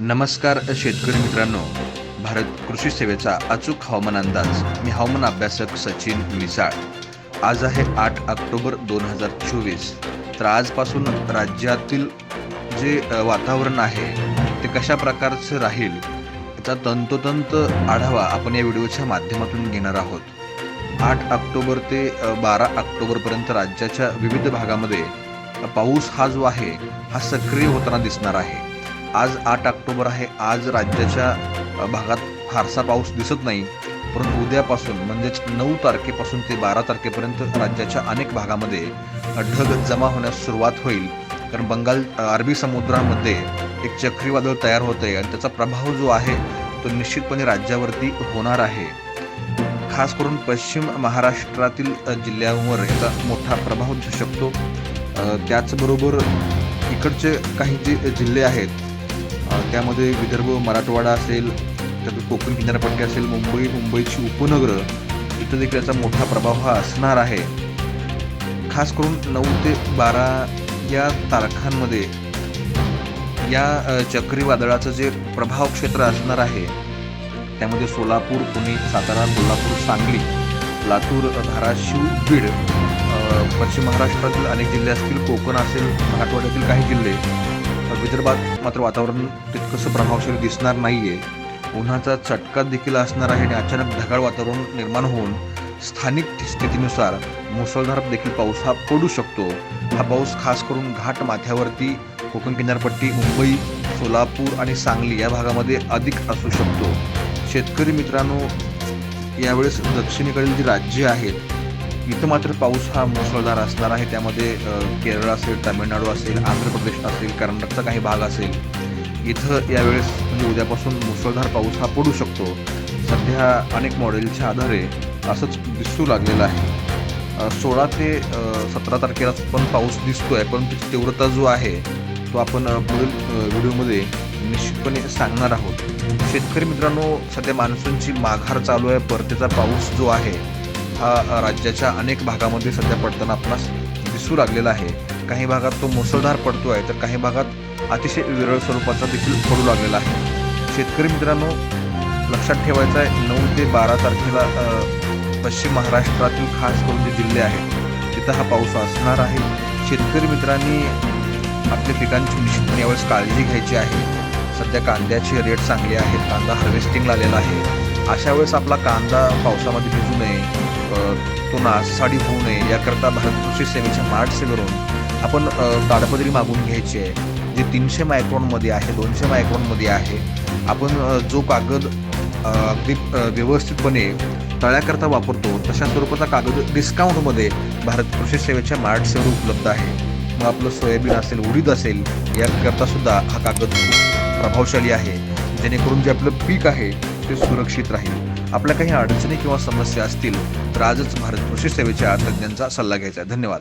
नमस्कार शेतकरी मित्रांनो. भारत कृषी सेवेचा अचूक हवामान अंदाज. मी हवामान अभ्यासक सचिन मिसाळ. आज आहे आठ ऑक्टोबर दोन हजार चोवीस. तर आजपासून राज्यातील जे वातावरण आहे ते कशा प्रकारचं राहील याचा तंतोतंत आढावा आपण या व्हिडिओच्या माध्यमातून घेणार आहोत. आठ ऑक्टोबर ते बारा ऑक्टोबरपर्यंत राज्याच्या विविध भागामध्ये पाऊस हा जो आहे हा सक्रिय होताना दिसणार आहे. आज आठ ऑक्टोबर आहे. आज राज्याच्या भागात फारसा पाऊस दिसत नाही. परंतु उद्यापासून म्हणजेच नऊ तारखेपासून ते बारा तारखेपर्यंत राज्याच्या अनेक भागामध्ये ढग जमा होण्यास सुरुवात होईल. कारण बंगाल अरबी समुद्रामध्ये एक चक्रीवादळ तयार होते आणि त्याचा प्रभाव जो आहे तो निश्चितपणे राज्यावरती होणार आहे. खास करून पश्चिम महाराष्ट्रातील जिल्ह्यांवर याचा मोठा प्रभाव दिसू शकतो. त्याचबरोबर इकडचे काही जे जिल्हे आहेत त्यामध्ये विदर्भ मराठवाडा असेल त्यात कोकण किनारपट्टी असेल मुंबई मुंबईची उपनगरं इथं देखील याचा मोठा प्रभाव हा असणार आहे. खास करून नऊ ते बारा या तारखांमध्ये या चक्रीवादळाचं जे प्रभाव क्षेत्र असणार आहे त्यामध्ये सोलापूर पुणे सातारा कोल्हापूर सांगली लातूर धाराशिव बीड पश्चिम महाराष्ट्रातील अनेक जिल्हे असतील कोकण असेल मराठवाड्यातील काही जिल्हे विदर्भात मात्र वातावरण तितकंसं प्रभावशाली दिसणार नाही आहे उन्हाचा चटका देखील असणार आहे आणि अचानक ढगाळ वातावरण निर्माण होऊन स्थानिक स्थितीनुसार मुसळधार देखील पाऊस हा पडू शकतो. हा पाऊस खास करून घाट माथ्यावरती कोकण किनारपट्टी मुंबई सोलापूर आणि सांगली या भागामध्ये अधिक असू शकतो. शेतकरी मित्रांनो यावेळेस दक्षिणेकडील जी राज्ये आहेत इथं मात्र पाऊस हा मुसळधार असणार आहे. त्यामध्ये केरळ असेल तामिळनाडू असेल आंध्र प्रदेश असेल कर्नाटकचा काही भाग असेल इथं यावेळेस म्हणजे उद्यापासून मुसळधार पाऊस हा पडू शकतो. सध्या अनेक मॉडेलच्या आधारे असंच दिसू लागलेलं आहे. सोळा ते सतरा तारखेला पण पाऊस दिसतोय पण त्याची तीव्रता जो आहे तो आपण पुढील व्हिडिओमध्ये निश्चितपणे सांगणार आहोत. शेतकरी मित्रांनो सध्या मान्सूनची माघार चालू आहे. परतीचा पाऊस जो आहे हा राज्याच्या अनेक भागामध्ये सध्या पडताना आपणास दिसू लागलेला आहे. काही भागात तो मुसळधार पडतो आहे तर काही भागात अतिशय विरळ स्वरूपाचा देखील पडू लागलेला आहे. शेतकरी मित्रांनो लक्षात ठेवायचं आहे नऊ ते बारा तारखेला पश्चिम महाराष्ट्रातील खास करून जे जिल्हे आहेत तिथं हा पाऊस असणार आहे. शेतकरी मित्रांनी आपल्या पिकांची निश्चितपणे यावेळेस काळजी घ्यायची आहे. सध्या कांद्याचे रेट चांगले आहेत कांदा हार्वेस्टिंगला आलेला आहे. अशा वेळेस आपला कांदा पावसामध्ये भिजू नये. तुना साडी होऊ नये याकरता भारत कृषी सेवेच्या मार्ट सेवेवरून आपण ताडपदरी मागून घ्यायची आहे. जे तीनशे मायक्रॉनमध्ये आहे दोनशे मायक्रॉनमध्ये आहे आपण जो कागद अगदी व्यवस्थितपणे तळ्याकरता वापरतो तशा स्वरूपाचा कागद डिस्काउंटमध्ये भारत कृषी सेवेच्या मार्ट सेवेवर उपलब्ध आहे. मग आपलं सोयाबीन असेल उडीद असेल याकरता सुद्धा हा कागद खूप प्रभावशाली आहे. जेणेकरून जे आपलं पीक आहे ते सुरक्षित राहील. आपल्या काही अडचणी किंवा समस्या असतील तर आजच भारत कृषी सेवेच्या तज्ज्ञांचा सल्ला घ्यायचा. आहे धन्यवाद.